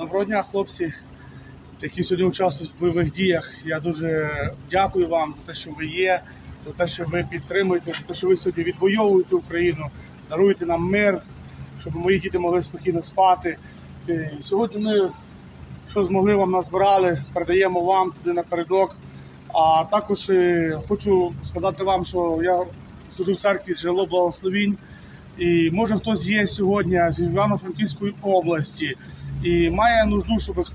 Доброго дня, хлопці, які сьогодні участвують в бойових діях. Я дуже дякую вам за те, що ви є, за те, що ви підтримуєте, за те, що ви сьогодні відвоюєте Україну, даруєте нам мир, щоб мої діти могли спокійно спати. Е, Сьогодні ми, що змогли, вам назбирали, передаємо вам туди напередок. А також е, хочу сказати вам, що я служу в церкві джерело благословінь. І може хтось є сьогодні з Івано-Франківської області і має нужду, щоб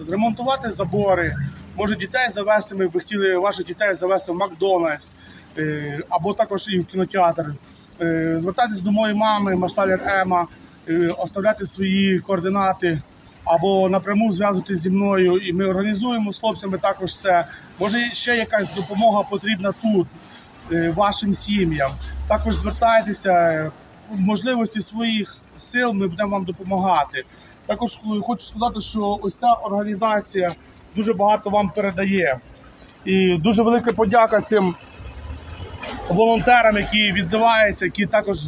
зремонтувати забори, може дітей завести. Ми б хотіли ваших дітей завести в Макдональдс е, або також і в кінотеатр. Е, Звертайтесь до моєї мами, Машталер Ема, е, оставляти свої координати. Або напряму зв'язуйтесь зі мною, і ми організуємо з хлопцями також це. Може, ще якась допомога потрібна тут вашим сім'ям. Також звертайтеся можливості своїх сил. Ми будемо вам допомагати. Також хочу сказати, що ось ця організація дуже багато вам передає. І дуже велика подяка цим волонтерам, які відзиваються, які також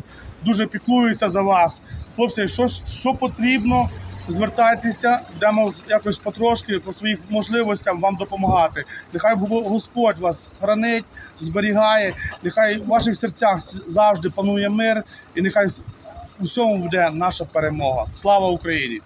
дуже піклуються за вас. Хлопці, що, що потрібно, звертайтеся, будемо якось потрошки по своїх можливостям вам допомагати. Нехай Господь вас хранить, зберігає, нехай у ваших серцях завжди панує мир, і нехай у всьому буде наша перемога. Слава Україні!